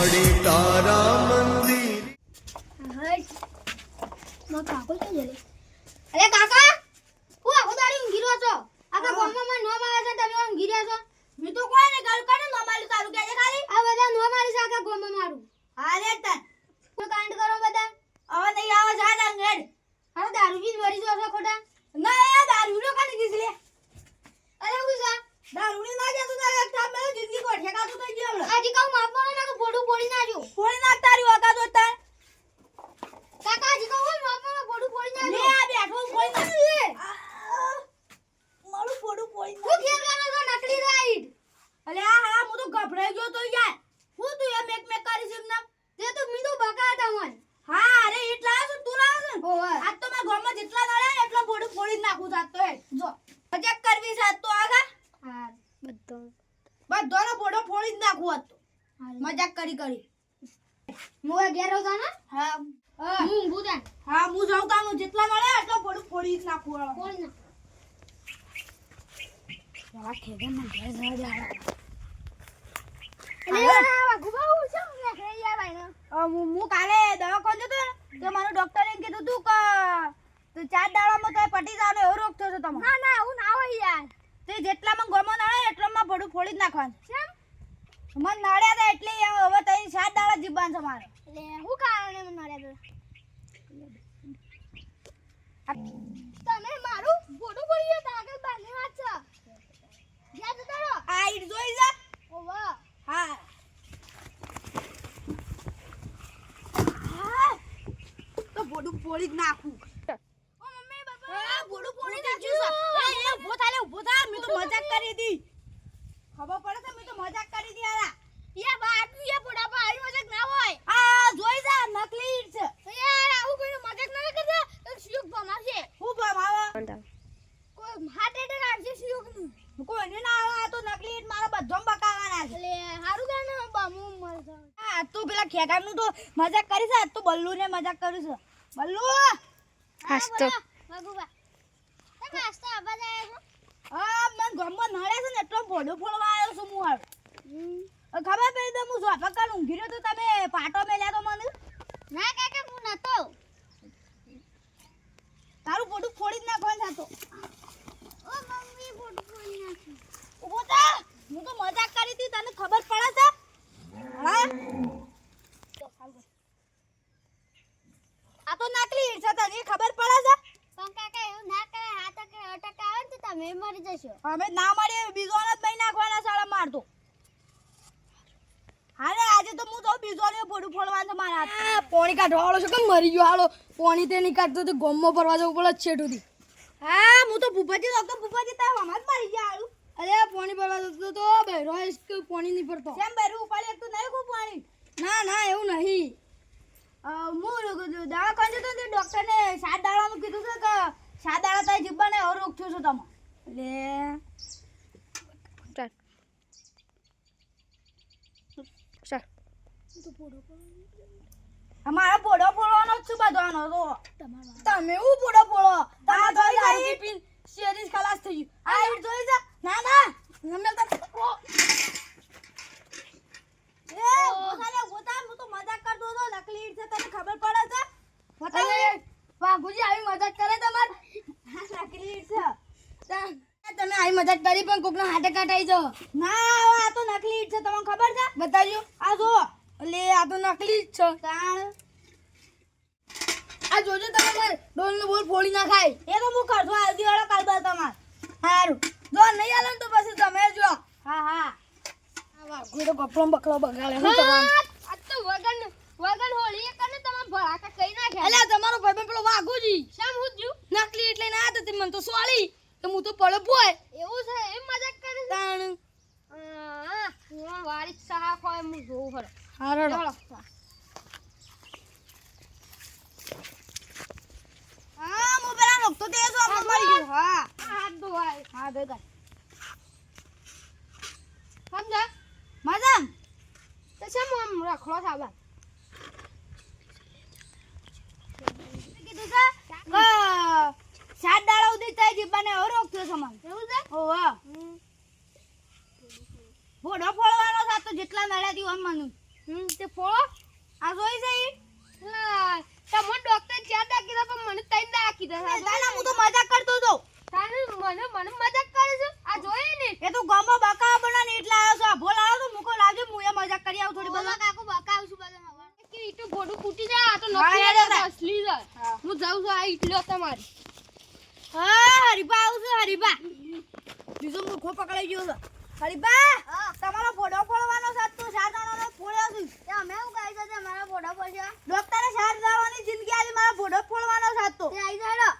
મળે તારા મંદિર. અરે કાકા હું આખો દાડી ઊંઘી રહ્યો છો આખા ગામમાં નો મારે છે તમે ઊંઘી રહ્યા છો મેં તો કોઈ ને ગાળ કાઢે નો મારી તારું કે ખાલી આ બધા નો મારી છે આખા ગામમાં મારું હાલે તન હું કાંડ કરો બધા હવે નહીં આવે જા રંગેડ અરે દારૂ પીને મરી જાવ છો ખોટા ના એ દારૂ નો કાઢી દીધી લે અરે હું છે દારૂ ની ના જતું તારે એક ટાઈમ મેં જિંદગી કો ઠેકા તો થઈ ગયો હમણાં હજી કહું માપવાનો ના કે બોડું બોડી નાખ્યો ફોડી નાખ તારી વાકા તો તન કાકા હજી કહું માપવાનો બોડું બોડી લે નાખ્યો આ બેઠો ફોડી નાખ મારું ફોડું ફોડી હું નાખ ખેલ કરો છો નકલી રાઈડ અલે આ હા હું તો ગભરાઈ ગયો તો યાર હું તું એમ એક મેક કરીશ એમ નામ તે તો મીંદુ બકા હતા મન હા અરે એટલા આવે છે તું લાવે છે ને? ઓવે આજ તો મારા ગામમાં જેટલા નડે ને એટલો ફોડું ફોડી જ નાખું જાત તો એ જો મજાક કરવી છે આજ તો આગા હા બધો. બધાનો બોડો ફોડી જ નાખું હતો મજાક કરી કરી. મોએ ઘેર હતો ને હા. હા ત્યાં હા હું જાઉં તાનું જેટલા મળે એટલો બોડો ફોડી જ નાખું ફોડી નાખ ના ઘેર જવા હું કાલે દવાખાને જતો ને તો મારું ડોક્ટરે એમ કીધું તું કે ચાર દાડામાં તો પટી જવાનો એવો રોગ થયો છે તમારો. ના ના હું ના હોય યાર. તે જેટલામાં ગમો નાળે એટલામાં ભડું ફોડી જ નાખવાનું. કેમ મન નાળ્યા હતા એટલે હવે તઈ સાત દાડા જીવવાનું છે મારે. એટલે હું કારણે મને નાળ્યા પેલા તમે મારું ફોટો પડી ગયા આગળ બાંધી વાત છે. જ્યાં જતા રહો આ ઈટ જોઈ જા. ઓવા. હા. હા. તો ફોડું ફોડી જ નાખું. આ પોણી નાખ્યું છે? એ એ ઊભો થા લે ઊભો થા. મેં તો મજાક કરી દી. ખબર પડે છે મેં તો મજાક કરી દી આરા યા બાટુ યે પોડા પર આવી મજાક ના હોય. આ જોઈ જા નકલી ઈટ છે યાર આવું કોઈ મજાક ના કરતા તો શિયોગ ભમાશે હું ભમાવા? કોઈ હાર્ટ એટેક આવશે શિયોગનું કોઈને ના આવે આ તો નકલી ઈટ મારા બધોમ બકાવાના છે. લે હારું કે ને બમુ મરશે આ તું પેલા ખેગાનું તો મજાક કરી છે તો બલ્લુ ને મજાક કર્યું છે. બલ્લુ! હાસ્તો વાઘુબા. તમે હાસ્તો જાય છો? હા મને ગમમાં નડે છે ને એટલો ફોડો ફોડવા આવ્યો છું હું હાલ ખબર પડી તો હું સોફા કાલ ઊંઘી રહ્યો તો તમે પાટો મેલ્યા તો મને? ના કાકા હું નતો. તારું ફોટું ફોડી જ નાખવાનું થતો ઓ મમ્મી ફોટો ફોડી હું તો મજાક કરી હતી તને ખબર પડે છે? હા આ તો નકલી ઈટ છે તને ખબર પડે છે પણ કાકા એવું ના કરે હાથ કે અટક આવે ને તો તમે મરી જશો. અમે ના મળીએ બીજો જ નહીં નાખવાના સાળા મારતો હાલે આજે તો હું તો બીજો ને ફોડું ફોડવાનું છે મારા પોણી કાઢવા વાળો છું કે મરી ગયો? હાલો પોણી તે નહીં કાઢતો તો ગોમમાં ફરવા જવું પડે છેટુથી હા હું તો ભૂપાજી તો ભૂપાજી તાર હમણાં જ મરી ગયા હાલું અરે પોણી ભરવા જતો તો બહેરો કે પોણી નહીં ભરતો કેમ બહેરો ઉપાડી એક તો નહીં ખૂબ પાણી. ના ના એવું નહીં. હું દવાખાને જતો ને ડૉક્ટરને સાત દાડાનું કીધું છે કે સાત દાડા તારી ને રોગ થયો છે તમે ચાલ. ચાલ. અમારા પોડો પોડવાનો જ છું બધાનો તો. તમે હું પોડો પોડો તમે તમે તો જોઈ દારૂ જાય? પીને શેરીજ ખલાસ થઈ ગયું. આ જોઈ જા ના ના અમે તો એ ગોસાલે ગોતા હું તો મજાક કરતો હતો નકલી ઈટ છે તને ખબર પડે છે બતાવ અરે બાપુજી આવી મજાક કરે તમારે હા નકલી ઈટ છે તા- તમે મદદ કરી પણ કોકનો હાર્ટ એટેક આવી જાવ ના આ તો નકલી ઈટ છે તમને ખબર છે? બતાવજો આ જો લે આ તો નકલી ઈટ છે. તાણ. આ જોજો તમે મારે ડોલનો બોલ ફોડી ના ખાય એ તો હું કરતો આવતી વાળો કાલ બાદ તમાર. સારું જો નહીં આલે તો પછી તમે જો હા હા. આ વાઘું તો કપડો બકડો બગાડે. હું કરવાનું? આ તો વગન વગન હોળી એક ને તમે ભડાકા કઈ નાખ્યા? અલ્યા તમારો ભાઈ પેલો વાઘુજી. શામ હું જ્યું નકલી એટલે ના હતા તે મને તો સોળી. તો હું તો પડો પોય એવું છે એમ મજાક કરે છે તાણ હા હું વારી હોય હું જોઉં હારડો. ચલો. હા હું પેલા નોખતો તે જો આપણે મળી ગયું. હા. હાથ ધોવાય હા દે દે સમજા? મજામ? તો શેમ આમ રખડો સાબા કીધું છે સાત દાડા તારી જીબ્બાને એવો રોગ થયો છે મને. એવું છે? ઓહો ભોડો ફોડવાનો છે આ તો જેટલા નડ્યા ઓમ મને હમ તે ફોળો? આ જોઈ જઈ તમો હા ડોક્ટર ચાર દા કીધા પણ મને તઈ દા કીધા. તાના હું તો મજાક કરતો તો તાને મને મને મજાક કરે છે? આ જોઈ ને. એ તો ગમો બકા બનાને એટલે આવ્યો છે. ભોલ આવ્યો તો મુકો લાવજો હું એ મજાક કરી આવું થોડી બધા કાકુ બકા છું બધા કે ઈટુ ગોડું ફૂટી જાય આ તો હા, યાર. અસલી હું. જાઉં છું આ ઈટલો તમારી. હા હરીબા આવું છે હરીબા બીજો મૂર્ખો પકડાઈ ગયો છે. હરીબા તમારો ફોટો ફોડવાનો સાથ તો સાત આણાનો ફોડ્યો છું. તે અમે હું કહી છે મારા ફોટો પડશે ડોક્ટરે સાત દાવાની જિંદગી આલી મારા ફોટો ફોડવાનો સાથ તો. તે આવી જાય